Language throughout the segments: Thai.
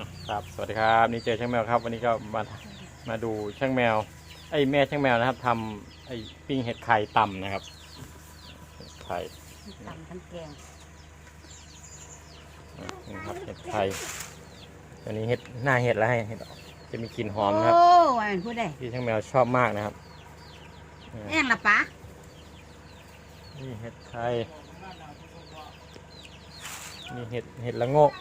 อะครับสวัสดีครับนี่เจอช่างแมวครับ วันนี้ก็มามาดูช่างแมว ไอ้แม่ช่างแมวนะครับทำไอ้ปิ้งเห็ดไข่ต่ำนะครับเห็ดไข่ตำทั้งแกงอะนี่ครับเห็ดไข่อันนี้เห็ดหน้าเห็ดแล้วให้เห็ดออกจะมีกลิ่นหอมนะครับโอ้ว่ามันพูดได้ที่ช่างแมวชอบมากนะครับอะแองละปะนี่เห็ดไข่นี่เห็ดเห็ดละโงก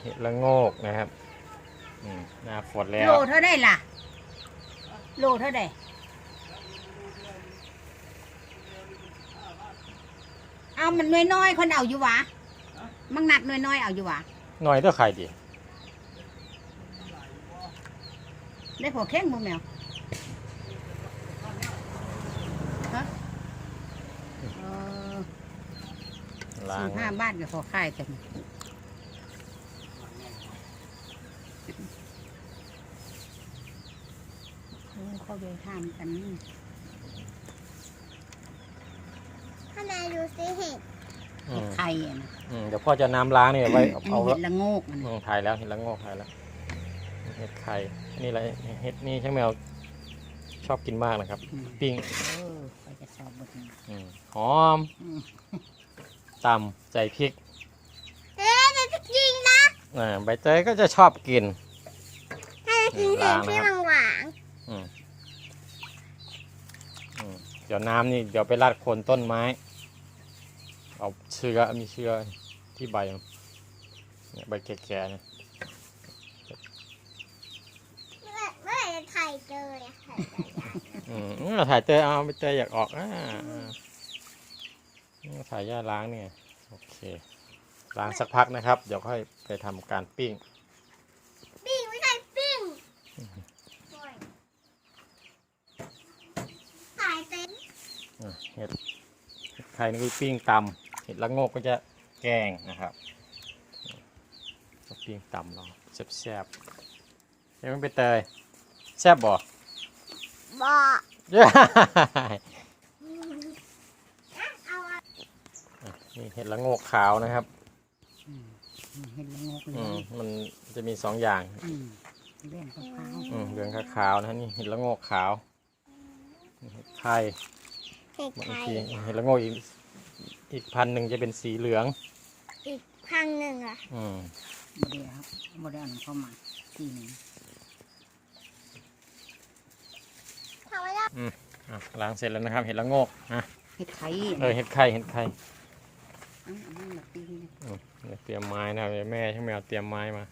เห็ดละโงกนะครับอืมหน้าฝนแล้ว โลเท่าได้ล่ะ โลเท่าได้เอามันน้อยๆคนเอาอยู่หวะมังนัดน้อยๆเอาอยู่หวะหน่อยเท่าไข่ดิได้พอแข้งมือแมวฮะเออล้างสิบห้าบาทก็พอค่ายกันโอ้เขาไปทำกันนี่ข้างในดูสิเห็ดอืเห็ดมไข่อะนะอืมเดี๋ยวพ่อจะน้ำล้างนี่ไว้อัเอานเอานี้เห็ดละโงกมันอืมถ่ายแล้วเห็ดละโงกถ่ายแล้วเห็ดไข่นี่อะไรเห็ดนี่ช่างแมวชอบกินมากนะครับ อืม ปิ้งเออไปจะสอบบทนี้อืมหอมอืมตำใส่พริกเอ๊ะจะจริงนะอ่าใบเตยก็จะชอบกิน ถ้าจะกินเห็ดที่มันหวานอืมอืม เดี๋ยวน้ำนี่เดี๋ยวไปราดโคนต้นไม้ เอาเชื้อมีเชื้อที่ใบมันเนี่ยใบแก่ๆเนี่ยเมื่อเมื่อไหร่จะถ่ายเจออะถ่ายเจออืมอืมถ่ายเตยเอาใบเตยอยากออกอ่าอ่านี่ถ่ายย่าล้างเนี่ยโอเคล้างสักพักนะครับ เดี๋ยวค่อยไปทำการปิ้ง ปิ้งไม่ใช่ปิ้งโอ้ยถ่ายเต็ม อะ เห็ดเห็ดไข่นี่ก็ปิ้งตำเห็ดละโงกก็จะแกงนะครับก็ปิ้งตำเราแซ่บๆเดี๋ยวมันไปเตยแซ่บบ่บอกเย้เอาอะนี่เห็ดละโงกขาวนะครับอืมเห็ดละโงกเลอืยมมันจะมีสองอย่างอืมเรื่องขาวอืมเหลืองขาวๆนะฮะนี่เห็ดละโงกขาวนี่เห็ดไข่เห็ด บางไข่ทีเห็ดละโงกอีกอีกพันหนึ่งจะเป็นสีเหลือง อีกพังหนึ่งอะอืมๆบ่ได้ครับบ่ได้เอาน้ำเข้ามาทีหนึงทำไมล่ะอะล้างเสร็จแล้วนะครับ เห็ดละโงกอะเห็ดไข่เออเห็ดไข่เห็ดไข่อันนั้นแบบปีนี้อืมเดี๋ยวเตรียมไม้นะครับเดี๋ยวแม่ช่างแมวเตรียมไม้มา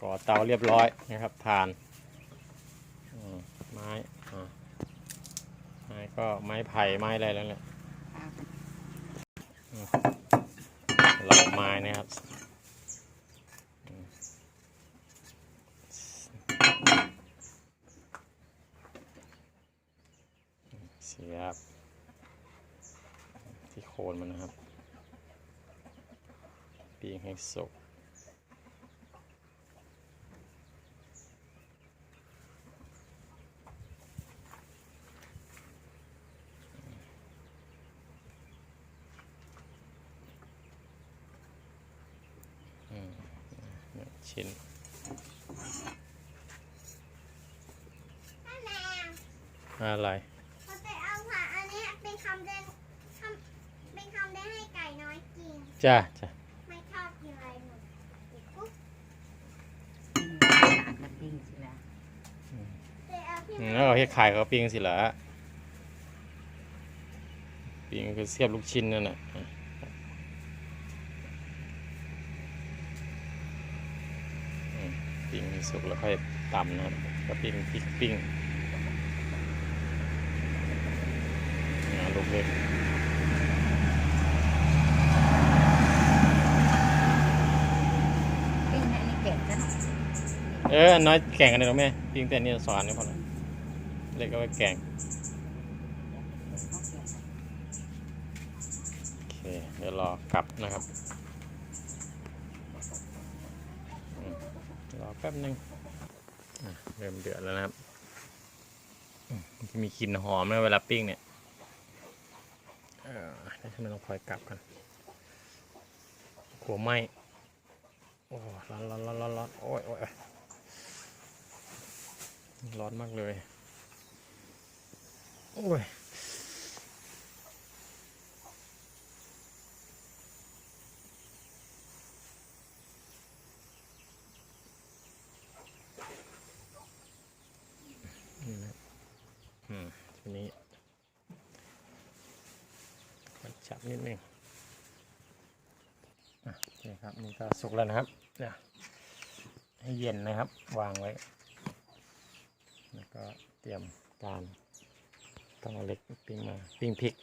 ก่อเตาเรียบร้อยนะครับทานอืมไม้อ่า ไม้ก็ไม้ไผ่ไม้อะไรแล้วแหละปลากันเหล่าไม้นะครับอืมเสียบ ที่โคนมันนะครับ ปีงให้สุก อืมเนี่ยชิ้น แม่ อะไรเขาไปเอาผักอันนี้เป็นคำเด่นคำเป็นคำเด่นให้ไก่น้อยกิน จ้าจ้าไม่ชอบกินอะไรหมดอีกปุ๊บตากมาปิ้งสิละไปเอาที่อืมแล้วเอาเฮ็ดขายเขาปิ้งสิเหรอปิ้งคือเสียบลูกชิ้นนั่นน่ะอะอืมปิ้งให้สุกแล้วค่อยตำนะครับก็ปิ้งพริกปิ้งอ่า ลูกเล็กปิ้งให้อันนี้แกะกันเอออันน้อยแก่งกันเลยหรอแม่ปิ้งแต่นี่สอนนี่พอละเล็กก็ไว้แก่งโอเคเดี๋ยวรอกลับนะครับอืมรอแป๊บนึงอะเริ่มเดือดแล้วนะครับอืมมันจะมีกลิ่นหอมนะเวลาปิ้งเนี่ยเออให้มันต้องคอยกลับกันหัวไหมโอ้ร้อนร้อนร้อนร้อนร้อนโอ้ยโอ้ยโอ้ยร้อนมากเลย โอ้ย นี่นะอืมทีนี้ขอ จับนิดนึงอะโอเคครับนี่ก็สุกแล้วนะครับเดี๋ยวให้เย็นนะครับ วางไว้ แล้วก็เตรียมการต้องเอาเล็กปิ้งมาปิ้งพริก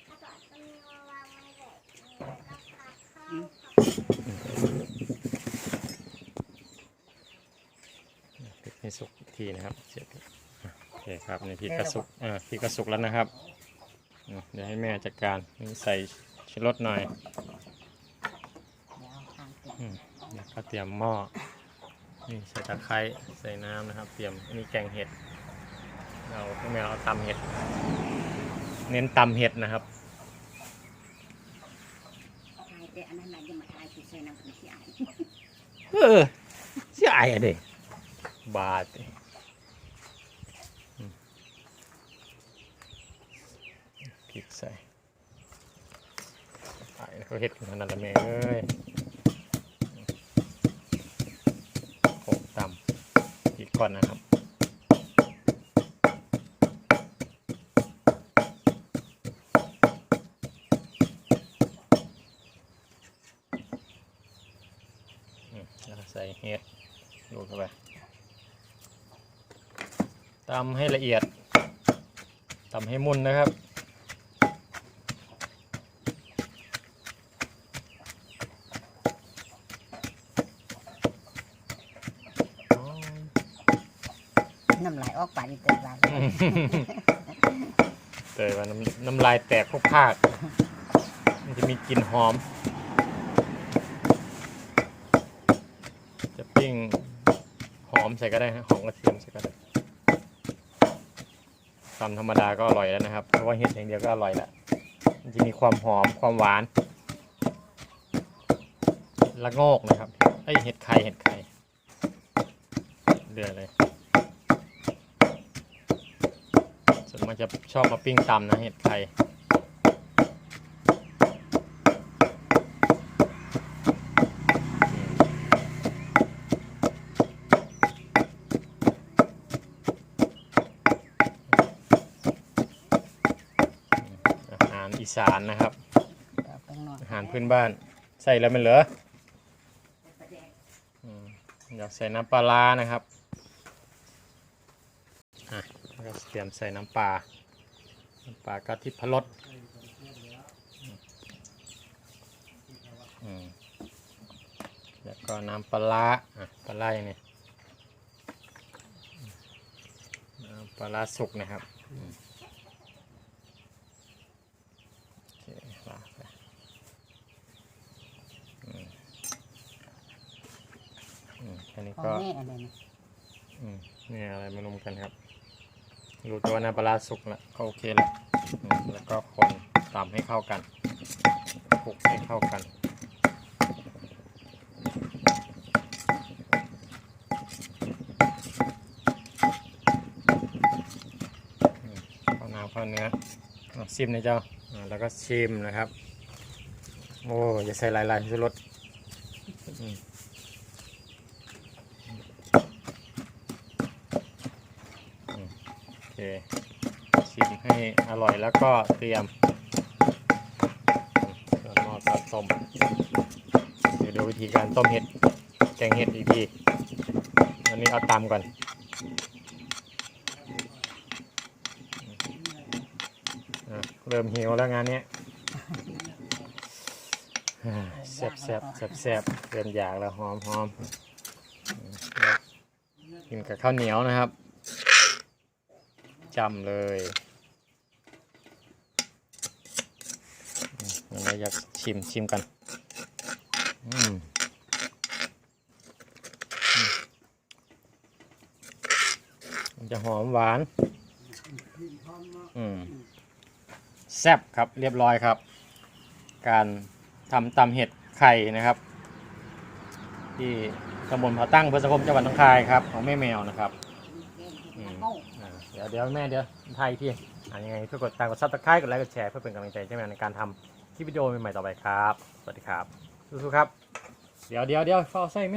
พริกให้สุกทีนะครับเสร็จโอเคครับนี่พริกกระสุกอ่าพริกกระสุกแล้วนะครับเดี๋ยวให้แม่จัดการนี่ใส่ ชูรสหน่อยเดี๋ยวเอาทางเก็บอืมแล้วก็เตรียมหม้อ นี่ใส่ตะไคร้ใส่น้ำนะครับ เตรียมอันนี้แกงเห็ด เราพวกแมวเอาตำเห็ด เน้นตำเห็ดนะครับทายแต่อันนั้นน่ะอยังมาทายคือใส่น้ำผึ้งที่อายเออเสียอายอะเด็บาดดิอืมพริกใส่ ไปเห็ดขนาดนั้นแม่เอ้ยโขกตำพริกก่อนนะครับใส่เห็ดลูเข้าไปตำให้ละเอียดตำให้มุนนะครับ น้ำลายออกปากอีกเติมลาเตยว่าน้ำน้ำลายแตกพวกภาคมันจะมีกลิ่นหอม จะปิ้งหอมใส่ก็ได้ฮะหอมกระเทียมใส่ก็ได้ตำธรรมดาก็อร่อยแล้วนะครับ เพราะว่าเห็ดอย่างเดียวก็อร่อยแล้วมันจะมีความหอมความหวานละโงกนะครับไอเห็ดไข่เห็ดไข่เดือเลย ส่วนมากจะชอบมาปิ้งตำนะเห็ดไข่อาหารอีสานนะครับเอาแป้งนวดอาหารพื้นบ้านใส่แล้วมันเหลืออืมอยากใส่น้ำปลาร้านะครับอะ แล้วก็เตรียมใส่น้ำปลา น้ำปลากะทิพรสอืมแล้วก็น้ำปลาร้าอะปลาร้าอย่างนี้น้ำปลาร้าสุกนะครับอืมโอเคลาดไปอืมอืมแค่นี้ของก็แม่อะไรนะอืมนี่อะไรมารวมกันครับ รู้ตัวน้ำปลาสุกแล้วก็โอเคแล้วแล้วก็คนตำให้เข้ากันคลุกให้เข้ากันข้าวน้ำข้าเนื้ออะชิมนะเจ้าแล้วก็ชิมนะครับ โอ้อย่าใส่หลายๆชูรสอืม โอเคชิมให้อร่อยแล้วก็เตรียมเริ่มหม้อก็ต้มเดี๋ยวดูวิธีการต้มเห็ดแกงเห็ดอีกทีอันนี้เอาตำก่อนเริ่มหิวแล้วงานนี้แซ่บแซ่บแซ่บแซ่บเริ่มอยากแล้วหอมหอมกินกับข้าวเหนียวนะครับ จำเลยอืมยังไงอยากชิมชิมกัน อืมจะหอมหวาน อืม แซ่บครับเรียบร้อยครับ การทำตำเห็ดไข่นะครับ ที่ตำบลผาตั้งเพื่อสังคมจังหวัดหนองคายครับ ของแม่แมวนะครับ ดี๋ยวเดี๋ยวแม่เดี๋ยวไทยพี่อ่ายังไงเพื่อกดตามกดซับสไครต์กดไลค์กดแชร์เพื่อเป็นกำลังใจให้แม่ในการทำคลิปวิดีโอใหม่ๆต่อไปครับ สวัสดีครับสู้ๆครับ เดี๋ยวเดี๋ยวเดี๋ยวเฝ้าไส้ไหม